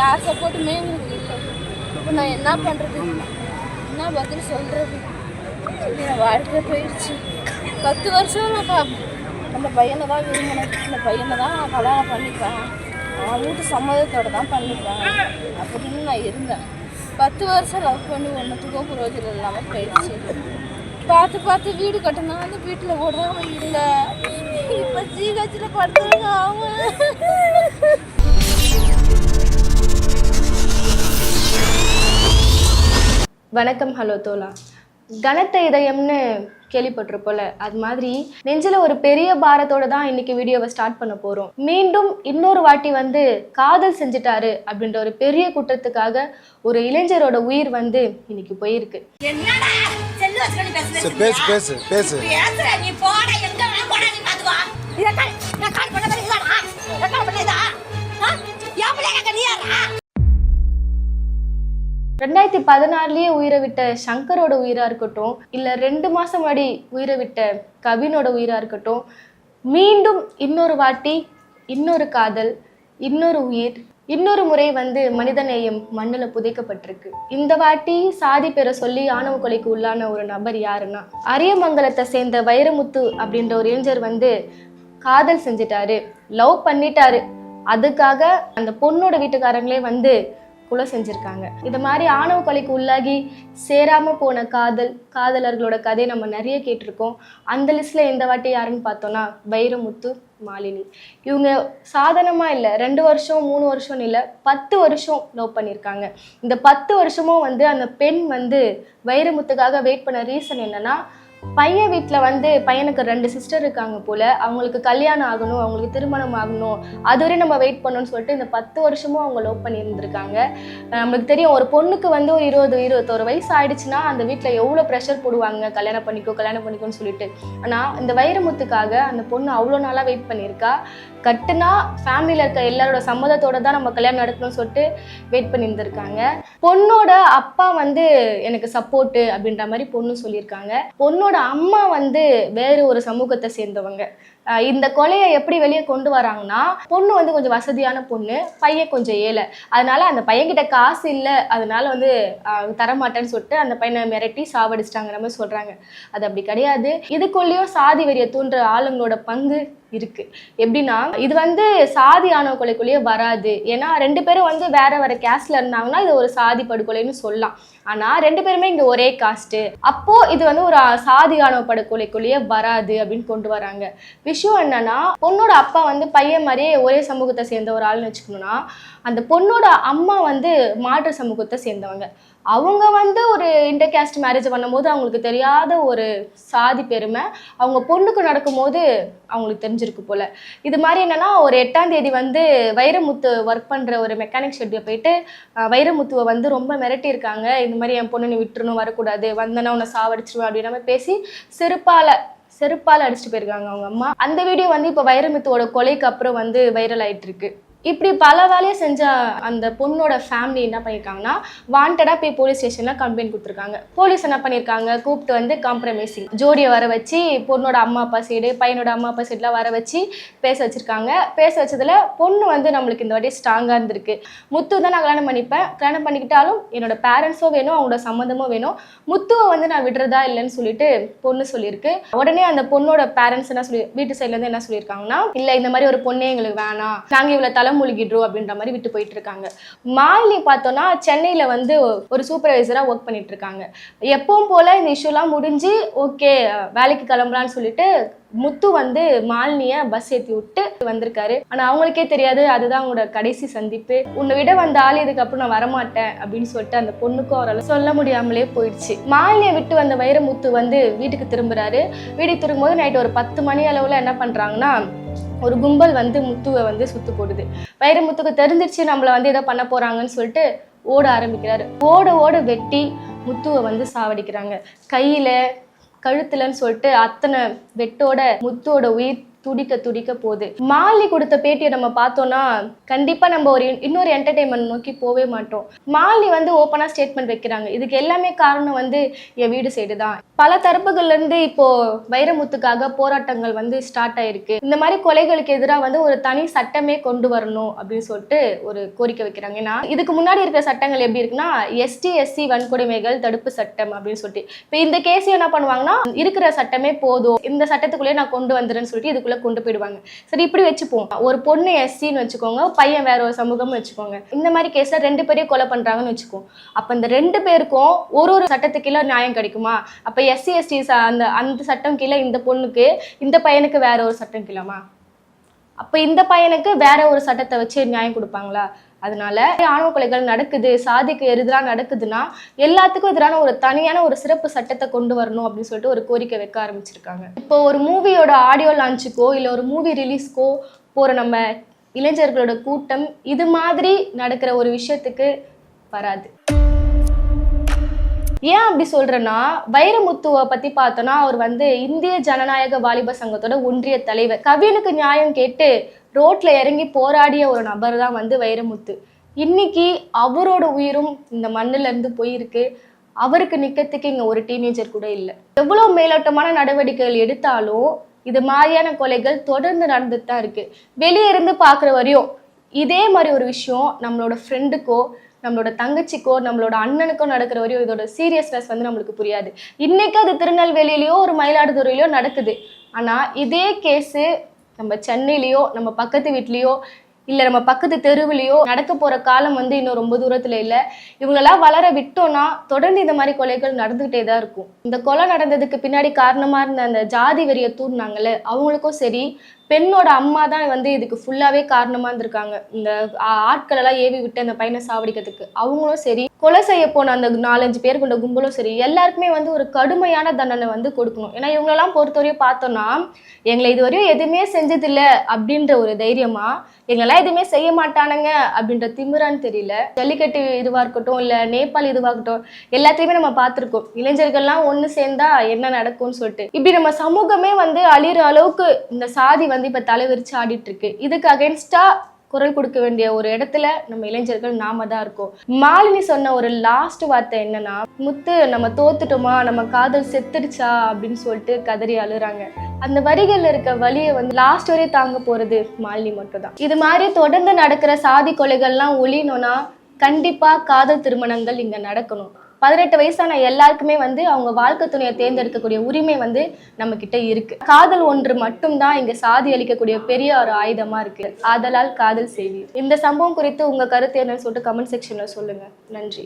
யார் சப்போர்ட்டுமே எங்களுக்கு இல்லை. இப்போ நான் என்ன பண்ணுறது என்ன பதில் சொல்கிறது என் வாழ்க்கை போயிடுச்சு பத்து வருஷம் நான் அந்த பையனை தான் விரும்பினேன். அந்த பையனை தான் நான் கல்யாணம் பண்ணிப்பேன். அவன் வீட்டு சம்மதத்தோடு தான் பண்ணிப்பேன். அப்படின்னு நான் இருந்தேன். பத்து வருஷம் லவ் பண்ணி ஒன்றுத்துக்கும் புரோஜனம் இல்லாமல் போயிடுச்சு பார்த்து பார்த்து வீடு கட்டினா அந்த வீட்டில் ஓடாமல் இல்லை. இப்போ ஜிஹெச்சில் படுத்துருங்க அவங்க. வணக்கம் ஹலோ தோலா கனத்த இதயம்னு கேள்விப்பட்டிருப்போல அது மாதிரி நெஞ்சில ஒரு பெரிய பாரத்தோட தான் இன்னைக்கு வீடியோவை ஸ்டார்ட் பண்ண போறோம். மீண்டும் இன்னொரு வாட்டி வந்து காதல் செஞ்சுட்டாரு அப்படின்ற ஒரு பெரிய குற்றத்துக்காக ஒரு இளைஞரோட உயிர் வந்து இன்னைக்கு போயிருக்கு. பேசு பேசு பேசு. பேசுற நீ ரெண்டாயிரத்தி பதினாறுலயே உயிரை விட்ட சங்கரோட உயிரா இருக்கட்டும் இல்ல ரெண்டு மாசம் அடி உயிரை விட்ட கவினோட உயிரா இருக்கட்டும் மீண்டும் இன்னொரு வாட்டி இன்னொரு காதல் இன்னொரு உயிர் இன்னொரு முறை வந்து மனிதநேயம் மண்ணில் புதைக்கப்பட்டிருக்கு. இந்த வாட்டி சாதி பெற சொல்லி ஆணவ கொலைக்கு உள்ளான ஒரு நபர் யாருன்னா அரியமங்கலத்தை சேர்ந்த வைரமுத்து அப்படின்ற ஒரு இளைஞர் வந்து காதல் செஞ்சிட்டாரு லவ் பண்ணிட்டாரு. அதுக்காக அந்த பொண்ணோட வீட்டுக்காரங்களே வந்து கொலை செஞ்சிருக்காங்க. இது மாதிரி ஆணவ கொலைக்கு உள்ளாகி சேராம போன காதல் காதலர்களோட கதை நம்ம நிறைய கேட்டிருக்கோம். அந்த லிஸ்ட்ல இந்த வாட்டி யாருன்னு பார்த்தோம்னா வைரமுத்து மாலினி. இவங்க சாதனமாக இல்லை ரெண்டு வருஷம் மூணு வருஷம் இல்லை பத்து வருஷம் லவ் பண்ணியிருக்காங்க. இந்த பத்து வருஷமும் வந்து அந்த பெண் வந்து வைரமுத்துக்காக வெயிட் பண்ண ரீசன் என்னன்னா பையன் வீட்டில் வந்து பையனுக்கு ரெண்டு சிஸ்டர் இருக்காங்க போல அவங்களுக்கு கல்யாணம் ஆகணும் அவங்களுக்கு திருமணம் ஆகணும் அதுவரை நம்ம வெயிட் பண்ணணும்னு சொல்லிட்டு இந்த பத்து வருஷமும் அவங்க லவ் பண்ணியிருந்திருக்காங்க. நமக்கு நம்மளுக்கு தெரியும் ஒரு பொண்ணுக்கு வந்து ஒரு இருபது இருபத்தோரு வயசு ஆயிடுச்சுன்னா அந்த வீட்டில் எவ்வளோ ப்ரெஷர் போடுவாங்க கல்யாணம் பண்ணிக்கோ கல்யாணம் பண்ணிக்கோன்னு சொல்லிட்டு. ஆனால் இந்த வைரமுத்துக்காக அந்த பொண்ணு அவ்வளோ நாளாக வெயிட் பண்ணியிருக்கா. கட்டுனா ஃபேமிலியில் இருக்க எல்லாரோட சம்மதத்தோட தான் நம்ம கல்யாணம் நடக்கணும்னு சொல்லிட்டு வெயிட் பண்ணி இருந்திருக்காங்க பொண்ணோட அப்பா வந்து எனக்கு சப்போர்ட்டு அப்படின்ற மாதிரி பொண்ணு சொல்லியிருக்காங்க. பொண்ணோட அம்மா வந்து வேறு ஒரு சமூகத்தை சேர்ந்தவங்க. இந்த கொலையை எப்படி வெளியே கொண்டு வராங்கன்னா பொண்ணு வந்து கொஞ்சம் வசதியான பொண்ணு பையன் கொஞ்சம் ஏழை. அதனால அந்த பையன்கிட்ட காசு இல்லை அதனால வந்து தரமாட்டேன்னு சொல்லிட்டு அந்த பையனை மிரட்டி சாவடிச்சிட்டாங்கிற மாதிரி சொல்றாங்க. அது அப்படி கிடையாது. இதுக்குள்ளேயும் சாதி வெறியை தூண்டுற ஆளுங்களோட பங்கு இருக்கு. எப்படின்னா இது வந்து சாதி ஆணவ கொலைக்குள்ளேயே வராது. ஏன்னா ரெண்டு பேரும் வந்து வேற வேற கேஸ்ட்ல இருந்தாங்கன்னா இது ஒரு சாதி படுகொலைன்னு சொல்லலாம். ஆனா ரெண்டு பேருமே இங்க ஒரே காஸ்ட் அப்போ இது வந்து ஒரு சாதி ஆணவ படுகொலைக்குள்ளேயே வராது அப்படின்னு கொண்டு வராங்க. விஷயம் என்னன்னா பொண்ணோட அப்பா வந்து பையன் மாதிரியே ஒரே சமூகத்தை சேர்ந்த ஒரு ஆள்னு வச்சுக்கணும்னா அந்த பொண்ணோட அம்மா வந்து மாற்று சமூகத்தை சேர்ந்தவங்க. அவங்க வந்து ஒரு இன்டர் கேஸ்ட் மேரேஜ் பண்ணும்போது அவங்களுக்கு தெரியாத ஒரு சாதி பெருமை அவங்க பொண்ணுக்கு நடக்கும்போது அவங்களுக்கு தெரிஞ்சிருக்கு போல். இது மாதிரி என்னென்னா ஒரு எட்டாம் தேதி வந்து வைரமுத்து ஒர்க் பண்ணுற ஒரு மெக்கானிக் ஷெட்டில் போயிட்டு வைரமுத்துவை வந்து ரொம்ப மிரட்டியிருக்காங்க. இந்த மாதிரி என் பொண்ணு நீ விட்டுறணும் வரக்கூடாது. வந்தேன்னா உன்னை சாவடிச்சிருவேன் அப்படின்ற மாதிரி பேசி செருப்பால் செருப்பால் அடிச்சுட்டு போயிருக்காங்க அவங்க அம்மா. அந்த வீடியோ வந்து இப்போ வைரமுத்துவோட கொலைக்கு அப்புறம் வந்து வைரல் ஆயிட்டு இருக்கு. இப்படி பல வேலையை செஞ்ச அந்த பொண்ணோட ஃபேமிலி என்ன பண்ணியிருக்காங்கன்னா வாண்டடாக போய் போலீஸ் ஸ்டேஷனில் கம்ப்ளைண்ட் கொடுத்துருக்காங்க. போலீஸ் என்ன பண்ணியிருக்காங்க கூப்பிட்டு வந்து காம்ப்ரமைசிங் ஜோடியை வர வச்சு பொண்ணோட அம்மா அப்பா சைடு பையனோட அம்மா அப்பா சைடுலாம் வர வச்சு பேச வச்சுருக்காங்க. பேச வச்சதில் பொண்ணு வந்து நம்மளுக்கு இந்த வாட்டி ஸ்ட்ராங்காக இருந்திருக்கு. முத்து தான் நான் கல்யாணம் பண்ணிப்பேன். கல்யாணம் பண்ணிக்கிட்டாலும் என்னோட பேரண்ட்ஸும் வேணும் அவங்களோட சம்மந்தமும் வேணும். முத்துவை வந்து நான் விடுறதா இல்லைன்னு சொல்லிட்டு பொண்ணு சொல்லியிருக்கு. உடனே அந்த பொண்ணோட பேரண்ட்ஸ் என்ன சொல்லி வீட்டு சைட்லேருந்து என்ன சொல்லியிருக்காங்கன்னா இல்லை இந்த மாதிரி ஒரு பொண்ணே எங்களுக்கு வேணாம். நாங்கள் இவ்வளோ தலை தலைமூழ்கிடுறோம் அப்படின்ற மாதிரி விட்டு போயிட்டு இருக்காங்க மாலினி பார்த்தோன்னா சென்னையில் வந்து ஒரு சூப்பர்வைசராக ஒர்க் பண்ணிட்டு இருக்காங்க எப்பவும் போல இந்த இஷ்யூலாம் முடிஞ்சு ஓகே வேலைக்கு கிளம்புறான்னு சொல்லிட்டு முத்து வந்து மாலினிய பஸ் ஏற்றி விட்டு வந்திருக்காரு. ஆனா அவங்களுக்கே தெரியாது அதுதான் அவங்களோட கடைசி சந்திப்பு. உன்னை விட வந்த ஆள் இதுக்கப்புறம் நான் வரமாட்டேன் அப்படின்னு சொல்லிட்டு அந்த பொண்ணுக்கும் அவரால் சொல்ல முடியாமலே போயிடுச்சு. மாலினியை விட்டு வந்த வைரமுத்து வந்து வீட்டுக்கு திரும்புறாரு. வீட்டுக்கு திரும்பும்போது நைட் ஒரு பத்து மணி அளவுல என்ன பண்றாங்கன்னா ஒரு கும்பல் வந்து முத்துவை வந்து சுத்து போடுது. வைரமுத்துக்கு தெரிஞ்சிருச்சு நம்மளை வந்து ஏதோ பண்ண போறாங்கன்னு சொல்லிட்டு ஓட ஆரம்பிக்கிறாரு. ஓட ஓட வெட்டி முத்துவை வந்து சாவடிக்கிறாங்க. கையில கழுத்துலன்னு சொல்லிட்டு அத்தனை வெட்டோட முத்துவோட உயிர் துடிக்க துடிக்க போகுது. மாலி கொடுத்த பேட்டியை நம்ம பார்த்தோம்னா கண்டிப்பா நம்ம ஒரு இன்னொரு என்டர்டைன்மெண்ட் நோக்கி போவே மாட்டோம். மாலி வந்து ஓப்பனா ஸ்டேட்மெண்ட் வைக்கிறாங்க. இதுக்கு எல்லாமே காரணம் வந்து என் வீடு சைடு தான். பல தரப்புகள்ல இருந்து இப்போ வைரமுத்துக்காக போராட்டங்கள் வந்து ஸ்டார்ட் ஆயிருக்கு. இந்த மாதிரி கொலைகளுக்கு எதிராக வந்து ஒரு தனி சட்டமே கொண்டு வரணும் அப்படின்னு சொல்லிட்டு ஒரு கோரிக்கை வைக்கிறாங்க. ஏன்னா இதுக்கு முன்னாடி இருக்கிற சட்டங்கள் எப்படி இருக்குன்னா எஸ்டி எஸ்சி வன்கொடுமைகள் தடுப்பு சட்டம் அப்படின்னு சொல்லிட்டு. இப்போ இந்த கேஸ் என்ன பண்ணுவாங்கன்னா இருக்கிற சட்டமே போதும். இந்த சட்டத்துக்குள்ளேயே நான் கொண்டு வந்துடுறேன்னு சொல்லிட்டு இதுக்குள்ள கொண்டு போயிடுவாங்க. சரி இப்படி வச்சுப்போம். ஒரு பொண்ணு எஸ்சின்னு வச்சுக்கோங்க பையன் வேற ஒரு சமூகம்னு வச்சுக்கோங்க. இந்த மாதிரி கேஸ்ல ரெண்டு பேரையும் கொலை பண்றாங்கன்னு வச்சுக்கோம் அப்ப இந்த ரெண்டு பேருக்கும் ஒரு ஒரு சட்டத்துக்கு கீழே நியாயம் கிடைக்குமா? அப்ப எஸ்சி எஸ்டி அந்த அந்த சட்டம் கீழே இந்த பொண்ணுக்கு இந்த பையனுக்கு வேற ஒரு சட்டம் கீழமா? அப்ப இந்த பையனுக்கு வேற ஒரு சட்டத்தை வச்சு நியாயம் கொடுப்பாங்களா? அதனால ஆணவ கொலைகள் நடக்குது சாதிக்கு எதிராக நடக்குதுன்னா எல்லாத்துக்கும் எதிரான ஒரு தனியான ஒரு சிறப்பு சட்டத்தை கொண்டு வரணும் அப்படின்னு சொல்லிட்டு ஒரு கோரிக்கை வைக்க ஆரம்பிச்சிருக்காங்க. இப்போ ஒரு மூவியோட ஆடியோ லான்ச்சுக்கோ இல்லை ஒரு மூவி ரிலீஸ்க்கோ போற நம்ம இளைஞர்களோட கூட்டம் இது மாதிரி நடக்கிற ஒரு விஷயத்துக்கு வராது. ஏன் அப்படி சொல்றேன்னா வைரமுத்துவை பத்தி பார்த்தோன்னா அவர் வந்து இந்திய ஜனநாயக வாலிப சங்கத்தோட ஒன்றிய தலைவர். கவினுக்கு நியாயம் கேட்டு ரோட்ல இறங்கி போராடிய ஒரு நபர் தான் வந்து வைரமுத்து. இன்னைக்கு அவரோட உயிரும் இந்த மண்ணுல இருந்து போயிருக்கு. அவருக்கு நிற்கிறதுக்கு இங்க ஒரு டீனேஜர் கூட இல்லை. எவ்வளவு மேலோட்டமான நடவடிக்கைகள் எடுத்தாலும் இது மாதிரியான கொலைகள் தொடர்ந்து நடந்துட்டு தான் இருக்கு. வெளியே இருந்து பார்க்குற வரையும் இதே மாதிரி ஒரு விஷயம் நம்மளோட ஃப்ரெண்டுக்கோ நம்மளோட தங்கச்சிக்கோ நம்மளோட அண்ணனுக்கோ நடக்கிற வரையும் இதோட சீரியஸ்னஸ் வந்து நம்மளுக்கு புரியாது. இன்னைக்கு அது திருநெல்வேலியிலயோ ஒரு மயிலாடுதுறையிலயோ நடக்குது. ஆனா இதே கேஸு நம்ம சென்னையிலயோ நம்ம பக்கத்து வீட்லயோ இல்லை நம்ம பக்கத்து தெருவுலையோ நடக்க போற காலம் வந்து இன்னும் ரொம்ப தூரத்துல இல்லை. இவங்களெல்லாம் வளர விட்டோம்னா தொடர்ந்து இந்த மாதிரி கொலைகள் நடந்துகிட்டே தான் இருக்கும். இந்த கொலை நடந்ததுக்கு பின்னாடி காரணமா இருந்த அந்த ஜாதி வெறியை தூண்டினாங்கல்ல அவங்களுக்கும் சரி பெண்ணோட அம்மா தான் வந்து இதுக்கு ஃபுல்லாவே காரணமா இருந்திருக்காங்க. இந்த ஆட்கள் எல்லாம் ஏவி விட்டு அந்த பையனை சாவடிக்கிறதுக்கு. அவங்களும் சரி கொலை செய்ய போன அந்த நாலஞ்சு பேர் கொண்ட கும்பலும் சரி எல்லாருக்குமே வந்து ஒரு கடுமையான தண்டனை வந்து கொடுக்கணும். ஏன்னா இவங்களெல்லாம் பொறுத்தவரையும் பார்த்தோம்னா எங்களை இதுவரையும் எதுவுமே செஞ்சதில்லை அப்படின்ற ஒரு தைரியமா எங்களெல்லாம் எதுவுமே செய்ய மாட்டானுங்க அப்படின்ற திமிரான்னு தெரியல. ஜல்லிக்கட்டு இதுவாக இருக்கட்டும் இல்லை நேபாள் இதுவாக இருக்கட்டும் எல்லாத்தையுமே நம்ம பார்த்துருக்கோம். இளைஞர்கள்லாம் ஒன்று சேர்ந்தா என்ன நடக்கும்னு சொல்லிட்டு. இப்படி நம்ம சமூகமே வந்து அழிகிற அளவுக்கு இந்த சாதி வந்து இப்ப தலைவிரிச்சு ஆடிட்டு இருக்கு இதுக்கு அகேன்ஸ்டா குரல் கொடுக்க வேண்டிய ஒரு இடத்துல நம்ம இளைஞர்கள் நாம தான் இருக்கோம். மாலினி சொன்ன ஒரு லாஸ்ட் வார்த்தை என்னன்னா முத்து நம்ம தோத்துட்டோமா நம்ம காதல் செத்துடுச்சா அப்படின்னு சொல்லிட்டு கதறி அழுறாங்க. அந்த வரிகள்ல இருக்க வழியை வந்து லாஸ்ட் வரையும் தாங்க போறது மாலினி மட்டும் தான். இது மாதிரி தொடர்ந்து நடக்கிற சாதி கொலைகள்லாம் ஒழியணும்னா கண்டிப்பா காதல் திருமணங்கள் இங்க நடக்கணும். பதினெட்டு வயசான எல்லாருக்குமே வந்து அவங்க வாழ்க்கை துணையை தேர்ந்தெடுக்கக்கூடிய உரிமை வந்து நம்ம கிட்ட இருக்கு. காதல் ஒன்று மட்டும்தான் இங்க சாதி அளிக்கக்கூடிய பெரிய ஒரு ஆயுதமா இருக்கு. ஆதலால் காதல் செய்வீர் இந்த சம்பவம் குறித்து உங்க கருத்து என்னன்னு சொல்லிட்டு கமெண்ட் செக்ஷன்ல சொல்லுங்க. நன்றி.